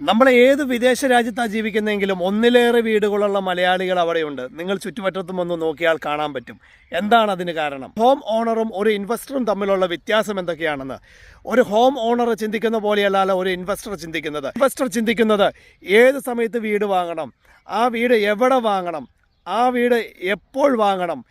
നമ്മൾ ഏത് വിദേശ രാജ്യത്താണ് ജീവിക്കുന്നതെങ്കിലും ഒന്നിലേറെ വീടുകളുള്ള മലയാളികൾ അവിടെയുണ്ട്. നിങ്ങൾ ചുറ്റുപറ്റത്തും ഒന്ന് നോക്കിയാൽ കാണാൻ പറ്റും. എന്താണ് അതിന് കാരണം? ഹോം ഓണറും ഒരു ഇൻവെസ്റ്ററും തമ്മിലുള്ള വ്യത്യാസം എന്തൊക്കെയാണെന്ന്. ഒരു ഹോം ഓണർ ചിന്തിക്കുന്ന പോലെയല്ല ഒരു ഇൻവെസ്റ്റർ ചിന്തിക്കുന്നത്. ഇൻവെസ്റ്റർ ചിന്തിക്കുന്നത് ഏത് സമയത്ത് വീട് വാങ്ങണം ആ വീട് എവിടെ വാങ്ങണം ആ വീട് എപ്പോൾ വാങ്ങണം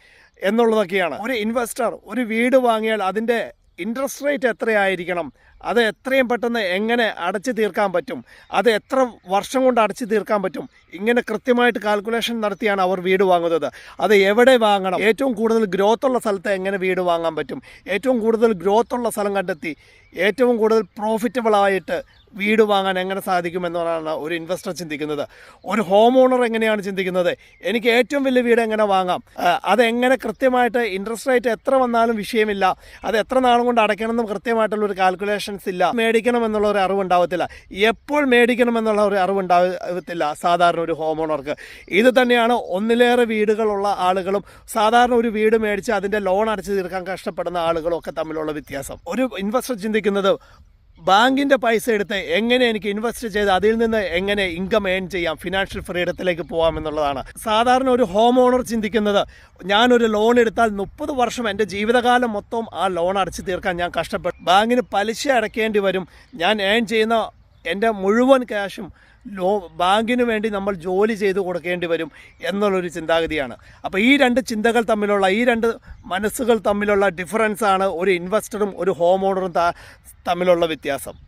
എന്നുള്ളതൊക്കെയാണ്. ഒരു ഇൻവെസ്റ്റർ ഒരു വീട് വാങ്ങിയാൽ അതിന്റെ ഇൻട്രസ്റ്റ് റേറ്റ് എത്രയായിരിക്കണം? അത് എത്രയും പെട്ടെന്ന് എങ്ങനെ അടച്ചു തീർക്കാൻ പറ്റും? അത് എത്ര വർഷം കൊണ്ട് അടച്ചു തീർക്കാൻ പറ്റും? ഇങ്ങനെ കൃത്യമായിട്ട് കാൽക്കുലേഷൻ നടത്തിയാണ് അവർ വീട് വാങ്ങുന്നത്. അത് എവിടെ വാങ്ങണം? ഏറ്റവും കൂടുതൽ ഗ്രോത്ത് ഉള്ള സ്ഥലത്ത് എങ്ങനെ വീട് വാങ്ങാൻ പറ്റും? ഏറ്റവും കൂടുതൽ ഗ്രോത്ത് ഉള്ള സ്ഥലം കണ്ടെത്തി. ഏറ്റവും കൂടുതൽ പ്രോഫിറ്റബിൾ ആയിട്ട് വീട് വാങ്ങാൻ എങ്ങനെ സാധിക്കുമെന്നാണ് ഒരു ഇൻവെസ്റ്റർ ചിന്തിക്കുന്നത്. ഒരു ഹോം ഓണർ എങ്ങനെയാണ് ചിന്തിക്കുന്നത്? എനിക്ക് ഏറ്റവും വലിയ വീട് എങ്ങനെ വാങ്ങാം? അതെങ്ങനെ കൃത്യമായിട്ട് ഇൻട്രസ്റ്റ് റേറ്റ് എത്ര വന്നാലും വിഷയമില്ല. അത് എത്ര നാളും കൊണ്ട് അടയ്ക്കണമെന്നും കൃത്യമായിട്ടുള്ള ഒരു കാൽക്കുലേഷൻസ് ഇല്ല. മേടിക്കണം എന്നുള്ള ഒരു അറിവുണ്ടാവത്തില്ല എപ്പോൾ മേടിക്കണം എന്നുള്ള ഒരു അറിവുണ്ടാവത്തില്ല സാധാരണ ഒരു ഹോം ഓണർക്ക് ഇത് തന്നെയാണ് ഒന്നിലേറെ വീടുകളുള്ള ആളുകളും സാധാരണ ഒരു വീട് മേടിച്ച് അതിന്റെ ലോൺ അടച്ചു തീർക്കാൻ കഷ്ടപ്പെടുന്ന ആളുകളും ഒക്കെ തമ്മിലുള്ള വ്യത്യാസം. ഒരു ഇൻവെസ്റ്റർ ചിന്തിക്കുന്നത് ബാങ്കിന്റെ പൈസ എടുത്ത് എങ്ങനെ എനിക്ക് ഇൻവെസ്റ്റ് ചെയ്ത് അതിൽ നിന്ന് എങ്ങനെ ഇൻകം ഏൺ ചെയ്യാം? ഫിനാൻഷ്യൽ ഫ്രീഡത്തിലേക്ക് പോകാം എന്നുള്ളതാണ്. സാധാരണ ഒരു ഹോം ഓണർ ചിന്തിക്കുന്നത് ഞാനൊരു ലോൺ എടുത്താൽ മുപ്പത് വർഷം എന്റെ ജീവിതകാലം മൊത്തം ആ ലോൺ അടച്ചു തീർക്കാൻ ഞാൻ കഷ്ടപ്പെടും ബാങ്കിന് പലിശ അടയ്ക്കേണ്ടി വരും. ഞാൻ ഏൺ ചെയ്യുന്ന എന്റെ മുഴുവൻ ക്യാഷും ലോ ബാങ്കിന് വേണ്ടി നമ്മൾ ജോലി ചെയ്ത് കൊടുക്കേണ്ടി വരും എന്നുള്ളൊരു ചിന്താഗതിയാണ്. അപ്പോൾ ഈ രണ്ട് ചിന്തകൾ തമ്മിലുള്ള ഈ രണ്ട് മനസ്സുകൾ തമ്മിലുള്ള ഡിഫറൻസാണ് ഒരു ഇൻവെസ്റ്ററും ഒരു ഹോം ഓണറും തമ്മിലുള്ള വ്യത്യാസം.